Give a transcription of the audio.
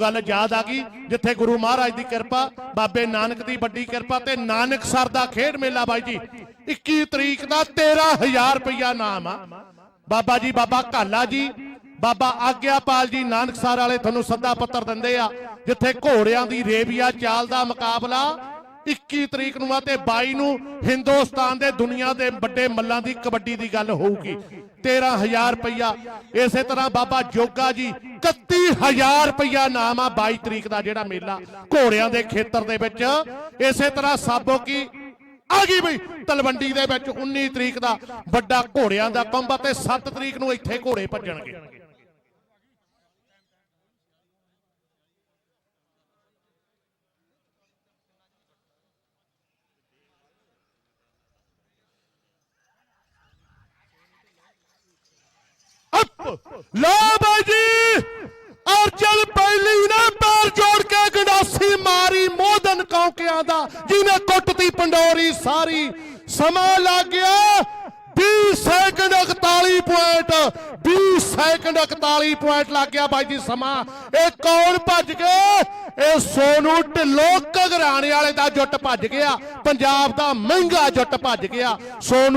ਗੱਲ ਯਾਦ ਆ ਗਈ, ਜਿੱਥੇ ਗੁਰੂ ਮਹਾਰਾਜ ਦੀ ਕਿਰਪਾ, ਬਾਬੇ ਨਾਨਕ ਦੀ ਵੱਡੀ ਕਿਰਪਾ ਤੇ ਨਾਨਕ ਸਰ ਦਾ ਖੇਡ ਮੇਲਾ ਬਾਈ ਜੀ। 21 ਤਰੀਕ ਦਾ 13000 ਰੁਪਇਆ ਨਾਮ ਆ। ਬਾਬਾ ਜੀ, ਬਾਬਾ ਘਾਲਾ ਜੀ, ਬਾਬਾ ਆਗਿਆਪਾਲ ਜੀ ਨਾਨਕਸਰ ਵਾਲੇ ਤੁਹਾਨੂੰ ਸੱਦਾ ਪੱਤਰ ਦਿੰਦੇ ਆ, ਜਿੱਥੇ ਘੋੜਿਆਂ ਦੀ ਰੇਬੀਆ ਚਾਲ ਦਾ ਮੁਕਾਬਲਾ 21 ਤਰੀਕ ਨੂੰ ਆ ਤੇ 22 ਨੂੰ ਹਿੰਦੁਸਤਾਨ ਦੇ ਦੁਨੀਆ ਦੇ ਵੱਡੇ ਮੱਲਾਂ ਦੀ ਕਬੱਡੀ ਦੀ ਗੱਲ ਹੋਊਗੀ। 13000 ਰੁਪਇਆ ਇਸੇ ਤਰ੍ਹਾਂ ਬਾਬਾ ਜੋਗਾ ਜੀ 31000 ਰੁਪਇਆ ਨਾਮ ਆ 22 ਤਰੀਕ ਦਾ ਜਿਹੜਾ ਮੇਲਾ ਘੋੜਿਆਂ ਦੇ ਖੇਤਰ ਦੇ ਵਿੱਚ। ਇਸੇ ਤਰ੍ਹਾਂ ਸਾਬੋ ਕੀ ਆ ਗਈ ਬਈ, ਤਲਵੰਡੀ ਦੇ ਵਿੱਚ 19 ਤਰੀਕ ਦਾ ਵੱਡਾ ਘੋੜਿਆਂ ਦਾ ਕੰਬ ਤੇ 7 ਤਰੀਕ ਨੂੰ ਇੱਥੇ ਘੋੜੇ ਭੱਜਣਗੇ। ਲੋ ਬਾਈ ਜੀ, ਅਰਜਨ ਪਹਿਲੀ ਨੇ ਪੈਰ ਜੋੜ ਕੇ ਗੰਡਾਸੀ ਮਾਰੀ, ਮੋਦਨ ਕੌਕਿਆਂ ਦਾ, ਜਿਹਨੇ ਕੁੱਟਤੀ ਪੰਡੋਰੀ ਸਾਰੀ। ਸਮਾਂ ਲੱਗ ਗਿਆ 20 ਸੈਕਿੰਡ 41 ਪੁਆਇੰਟ 20 ਸੈਕਿੰਡ 41 ਪੁਆਇੰਟ ਲੱਗ ਗਿਆ ਬਾਈ ਜੀ ਸਮਾਂ। ਇਹ ਕੌਣ ਭੱਜ ਗਏ ਇਹ ਸੋਨੂ ਢਿੱਲੋਂ ਘਗਰਾਣੇ ਵਾਲੇ ਦਾ ਜੁੱਟ ਭੱਜ ਗਿਆ। ਪੰਜਾਬ ਦਾ ਮਹਿੰਗਾ ਜੁੱਟ ਭੱਜ ਗਿਆ। ਸੋਨੂ